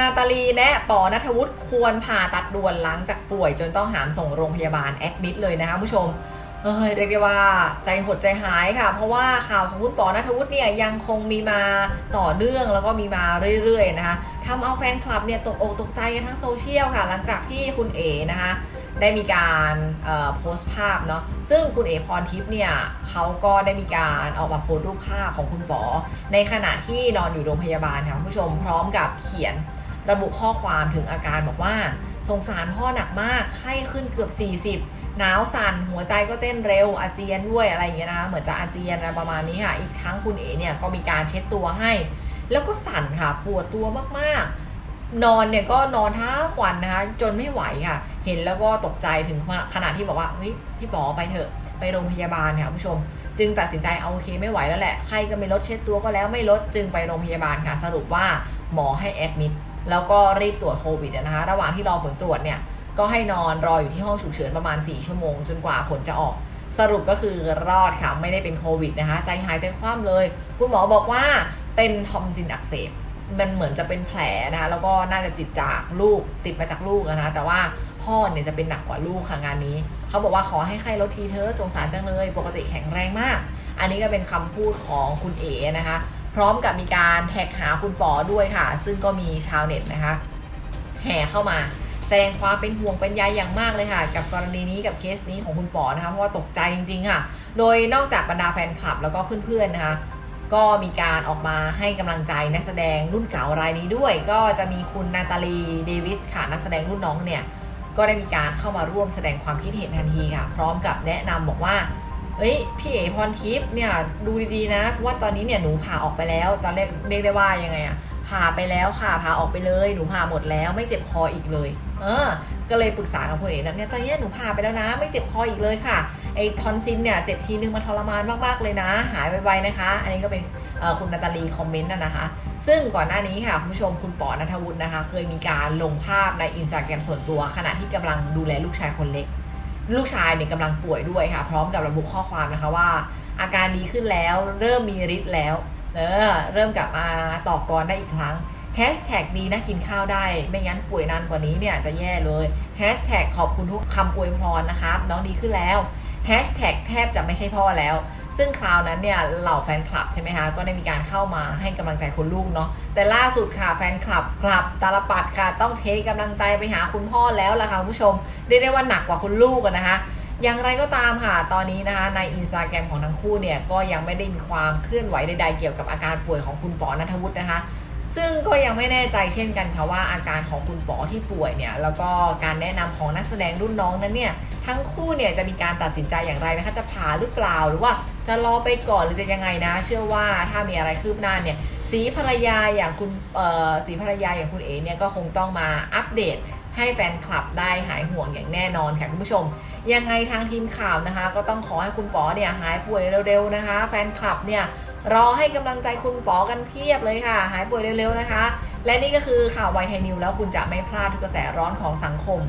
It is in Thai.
นาตาลีแนะปอนัทวุฒิควรผ่าตัดด่วนหลังจากป่วย จนต้องหามส่งโรงพยาบาลแอดมิดเลยนะคะผู้ชมเอ้ยเรียกได้ว่าใจหดใจหายค่ะ เพราะว่าข่าวของคุณปอนัทวุฒิเนี่ยยังคงมีมาต่อเนื่องแล้วก็มีมาเรื่อยๆนะคะทำเอาแฟนคลับเนี่ยตกอกตกใจกันทั้งโซเชียลค่ะ หลังจากที่คุณเอนะคะได้มีการโพสต์ภาพเนาะซึ่งคุณเอพรทิพย์เนี่ยเขาก็ได้มีการออกมาโพสต์รูปภาพของคุณปอในขณะที่นอนอยู่โรงพยาบาลค่ะคุณผู้ชมพร้อมกับเขียน ระบุข้อความถึงอาการบอกว่า สงสารพ่อหนักมากไข้ขึ้นเกือบ 40 หนาวสั่นหัวใจก็เต้นเร็วอาเจียนด้วยอะไรอย่างเงี้ยนะคะเหมือนจะอาเจียนอะไรประมาณนี้ค่ะ อีกทั้งคุณเอ๋เนี่ยก็มีการเช็ดตัวให้ แล้วก็สั่นค่ะปวดตัวมากๆนอนเนี่ยก็นอนทั้งวันนะคะ จนไม่ไหวค่ะ เห็นแล้วก็ตกใจถึงขนาดที่บอกว่าเฮ้ยพี่ป๋อไปเถอะไปโรงพยาบาลค่ะคุณผู้ชม จึงตัดสินใจเอาโอเคไม่ไหวแล้วแหละไข้ก็ไม่ลดเช็ดตัวก็แล้วไม่ลดจึงไปโรงพยาบาลค่ะ สรุปว่าหมอให้แอดมิด แล้วก็รีบตรวจโควิดนะคะ ระหว่างที่รอผลตรวจเนี่ย ก็ให้นอนรออยู่ที่ห้องฉุกเฉินประมาณ 4 ชั่วโมง จนกว่าผลจะออก สรุปก็คือรอดค่ะ ไม่ได้เป็นโควิดนะคะ ใจหายใจคว่ำเลย คุณหมอบอกว่าเป็นทอมซินอักเสบ มันเหมือนจะเป็นแผลนะคะ แล้วก็น่าจะติดจากลูก ติดมาจากลูกอะนะ แต่ว่าพ่อเนี่ยจะเป็นหนักกว่าลูกค่ะงานนี้ เขาบอกว่าขอให้ไข้ลดทีเธอสงสารจังเลย ปกติแข็งแรงมาก อันนี้ก็เป็นคำพูดของคุณเอ๋นะคะ พร้อมกับมีการแท็กหาคุณปอด้วยค่ะ ซึ่งก็มีชาวเน็ตนะคะ แห่เข้ามาแสดงความเป็นห่วงเป็นใยอย่างมากเลยค่ะ กับกรณีนี้กับเคสนี้ของคุณปอนะคะเพราะว่าตกใจจริงๆค่ะ โดยนอกจากบรรดาแฟนคลับแล้วก็เพื่อนๆนะคะก็มีการออกมาให้กำลังใจนักแสดงรุ่นเก่ารายนี้ด้วย ก็จะมีคุณนาตาลีเดวิสค่ะนักแสดงรุ่นน้องเนี่ยก็ได้มีการเข้ามาร่วมแสดงความคิดเห็นทันทีค่ะ พร้อมกับแนะนำบอกว่า เอ้ยพี่เอ๋พรทิพย์เนี่ยดูดีๆนะว่าตอนนี้เนี่ยหนูผ่าออกไปแล้ว ตอนแรกเรียกได้ว่ายังไงอะผ่าไปแล้วค่ะผ่าออกไปเลยหนูผ่าหมดแล้วไม่เจ็บคออีกเลย เออ ก็เลยปรึกษากับคุณเอ๋นะเนี่ยตอนนี้หนูผ่าไปแล้วนะ ไม่เจ็บคออีกเลยค่ะไอ้ทอนซินเนี่ยเจ็บทีนึงมันทรมานมากๆเลยนะ หายไวๆนะคะ อันนี้ก็เป็นคุณนาตาลีคอมเมนต์นะนะคะ ซึ่งก่อนหน้านี้ค่ะคุณผู้ชมคุณปอนัทวุฒินะคะ เคยมีการลงภาพในอินสตาแกรมส่วนตัว ขณะที่กำลังดูแลลูกชายคนเล็ก ลูกชายเนี่ยกำลังป่วยด้วยค่ะ พร้อมกับระบุข้อความนะคะว่า อาการดีขึ้นแล้วเริ่มมีฤทธิ์แล้วเออเริ่มกลับมาต่อกรได้อีกครั้งแฮชแท็กดีนะกินข้าวได้ ไม่งั้นป่วยนานกว่านี้เนี่ยจะแย่เลยแฮชแท็กขอบคุณทุกคำอวยพรนะครับ น้องดีขึ้นแล้วแฮชแท็กแทบจะไม่ใช่พ่อแล้ว ซึ่งคราวนั้นเนี่ยเหล่าแฟนคลับใช่ไหมคะก็ได้มีการเข้ามาให้กำลังใจคุณลูกเนาะแต่ล่าสุดค่ะแฟนคลับกลับตาลปัดค่ะต้องเทกำลังใจไปหาคุณพ่อแล้วล่ะค่ะคุณผู้ชมเรียกได้ว่าหนักกว่าคุณลูกนะคะอย่างไรก็ตามค่ะ ตอนนี้นะคะในอินสตาแกรมของทั้งคู่เนี่ยก็ยังไม่ได้มีความเคลื่อนไหวใดๆเกี่ยวกับอาการป่วยของคุณปอนัทวุฒินะคะ ซึ่งก็ยังไม่แน่ใจเช่นกันค่ะว่าอาการของคุณปอที่ป่วยเนี่ยแล้วก็การแนะนำของนักแสดงรุ่นน้องนั้นเนี่ยทั้งคู่เนี่ยจะมีการตัดสินใจอย่างไรนะคะจะผ่าหรือเปล่าหรือว่าจะรอไปก่อนหรือจะยังไงนะ เชื่อว่าถ้ามีอะไรคืบหน้าเนี่ยสีภรรยาอย่างคุณเอ่อสีภรรยาอย่างคุณเอ๋เนี่ยก็คงต้องมาอัปเดตให้แฟนคลับได้หายห่วงอย่างแน่นอนค่ะคุณผู้ชม ยังไงทางทีมข่าวนะคะ ก็ต้องขอให้คุณป๋อเนี่ยหายป่วยเร็วๆนะคะ แฟนคลับเนี่ย รอให้กำลังใจคุณป๋อกันเพียบเลยค่ะ หายป่วยเร็วๆนะคะ และนี่ก็คือข่าวไวไทยนิวแล้วคุณจะไม่พลาดทุกกระแสร้อนของสังคม